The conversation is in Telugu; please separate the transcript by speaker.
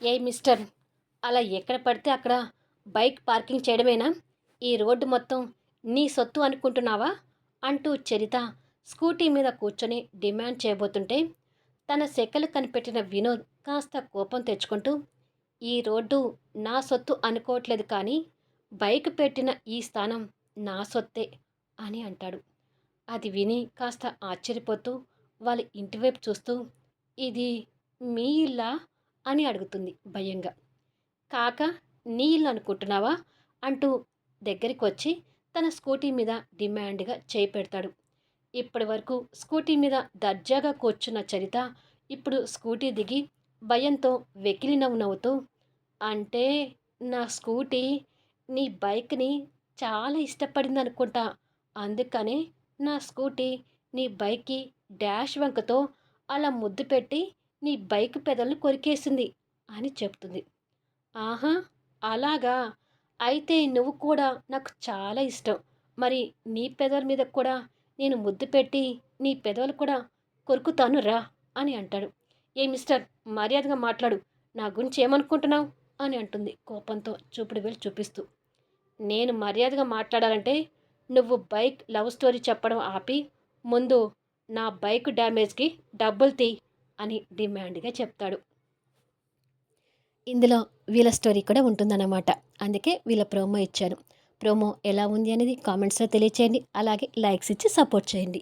Speaker 1: ఏ మిస్టర్ అలా ఎక్కడ పడితే అక్కడ బైక్ పార్కింగ్ చేయడమేనా? ఈ రోడ్డు మొత్తం నీ సొత్తు అనుకుంటున్నావా? అంటూ చరిత స్కూటీ మీద కూర్చొని డిమాండ్ చేయబోతుంటే తన శెక్కలు కనిపెట్టిన వినోద్ కాస్త కోపం తెచ్చుకుంటూ ఈ రోడ్డు నా సొత్తు అనుకోవట్లేదు కానీ బైక్ పెట్టిన ఈ స్థానం నా సొత్తే అని అంటాడు. అది విని కాస్త ఆశ్చర్యపోతూ వాళ్ళ ఇంటివైపు చూస్తూ ఇది మీ ఇల్లా? అని అడుగుతుంది భయంగా. కాక నీళ్ళు అనుకుంటున్నావా? అంటూ దగ్గరికి వచ్చి తన స్కూటీ మీద డిమాండ్గా చేపెడతాడు ఇప్పటి వరకు స్కూటీ మీద దర్జాగా కూర్చున్న చరిత ఇప్పుడు స్కూటీ దిగి భయంతో వెకిలి నవ్వు నవ్వుతూ అంటే నా స్కూటీ నీ బైక్ని చాలా ఇష్టపడింది అనుకుంటా అందుకనే నా స్కూటీ నీ బైక్కి డాష్ వంకతో అలా ముద్దు పెట్టి నీ బైక్ పెదలు కొరికేసింది అని చెప్తుంది. ఆహా అలాగా? అయితే నువ్వు కూడా నాకు చాలా ఇష్టం. మరి నీ పెదవుల మీద కూడా నేను ముద్దు పెట్టి నీ పెదవులు కూడా కొరుకుతాను రా అని అంటాడు. ఏ మిస్టర్ మర్యాదగా మాట్లాడు. నా గురించి ఏమనుకుంటున్నావు? అని అంటుంది కోపంతో చూపుడు వెళ్ళి చూపిస్తూ. నేను మర్యాదగా మాట్లాడాలంటే నువ్వు బైక్ లవ్ స్టోరీ చెప్పడం ఆపి ముందు నా బైక్ డ్యామేజ్కి డబ్బులు తీ అని డిమాండ్గా చెప్తాడు. ఇందులో వీళ్ళ స్టోరీ కూడా ఉంటుందన్నమాట. అందుకే వీళ్ళ ప్రోమో ఇచ్చాను ప్రోమో ఎలా ఉంది అనేది కామెంట్స్లో తెలియచేయండి. అలాగే లైక్స్ ఇచ్చి సపోర్ట్ చేయండి.